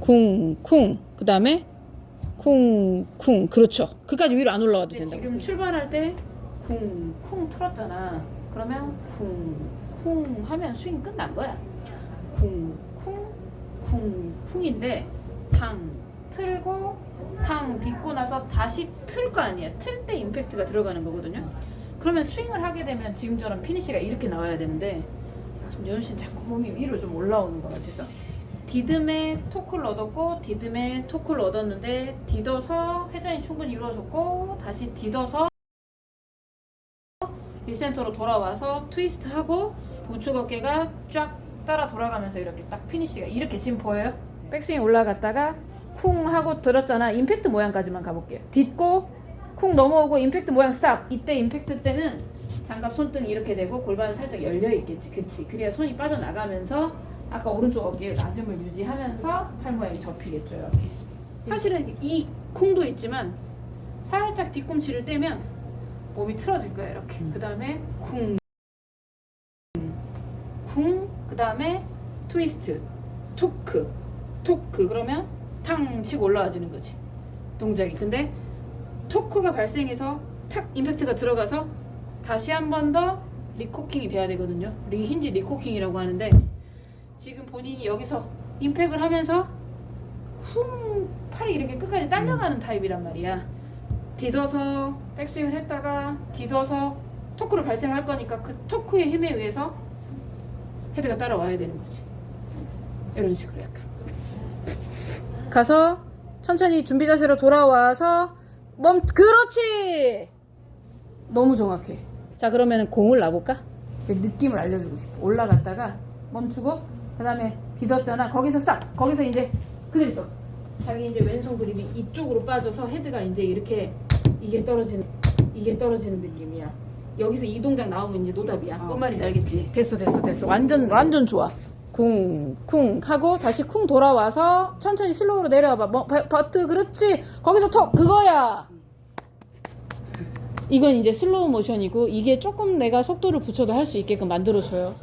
쿵, 쿵. 그 다음에 쿵, 쿵. 그렇죠. 그까지 위로 안 올라가도 된다. 지금 출발할 때 쿵, 쿵 틀었잖아. 그러면 쿵, 쿵 하면 스윙 끝난 거야. 쿵, 쿵, 쿵, 쿵인데 탕 틀고 탕 딛고 나서 다시 틀 거 아니야. 틀 때 임팩트가 들어가는 거거든요. 그러면 스윙을 하게 되면 지금처럼 피니시가 이렇게 나와야 되는데 지금 연우 씨는 자꾸 몸이 위로 좀 올라오는 것 같아서 디듬에 토크를 얻었고 디듬에 토크를 얻었는데 디뎌서 회전이 충분히 이루어졌고 다시 디뎌서 리센터로 돌아와서 트위스트 하고 우측 어깨가 쫙 따라 돌아가면서 이렇게 딱 피니시가 이렇게 지금 보여요? 백스윙 올라갔다가 쿵 하고 들었잖아. 임팩트 모양까지만 가볼게요. 딛고 쿵 넘어오고 임팩트 모양 스탑. 이때 임팩트 때는 장갑 손등이 이렇게 되고 골반은 살짝 열려 있겠지. 그치. 그래야 손이 빠져나가면서 아까 오른쪽 어깨의 낮음을 유지하면서 팔 모양이 접히겠죠 이렇게. 사실은 이 쿵도 있지만 살짝 뒤꿈치를 떼면 몸이 틀어질 거야 이렇게. 그 다음에 쿵. 쿵, 그 다음에 트위스트, 토크, 토크. 그러면 탕 치고 올라와지는 거지. 동작이. 근데 토크가 발생해서 탁 임팩트가 들어가서 다시 한 번 더 리코킹이 돼야 되거든요. 리 힌지 리코킹이라고 하는데 지금 본인이 여기서 임팩을 하면서 쿵 팔이 이렇게 끝까지 딸려가는 타입이란 말이야 디뎌서 백스윙을 했다가 디뎌서 토크로 발생할 거니까 그 토크의 힘에 의해서 헤드가 따라와야 되는 거지. 이런 식으로 약간. 가서 천천히 준비 자세로 돌아와서 멈 그렇지. 너무 정확해. 자 그러면 공을 놔볼까? 그 느낌을 알려주고 싶어. 올라갔다가 멈추고 그 다음에 디뎠잖아. 거기서 스탑. 거기서 이제 그대로 있어. 자기 이제 왼손 그립이 이쪽으로 빠져서 헤드가 이제 이렇게 이게 떨어지는 이게 떨어지는 느낌이야. 여기서 이 동작 나오면 이제 노답이야. 뭔 말인지 알겠지? 됐어, 됐어, 됐어. 완전 완전 좋아. 쿵, 쿵 하고 다시 쿵 돌아와서 천천히 슬로우로 내려와봐. 뭐, 버, 버트 그렇지. 거기서 톡 그거야. 이건 이제 슬로우 모션이고 이게 조금 내가 속도를 붙여도 할 수 있게끔 만들어줘요.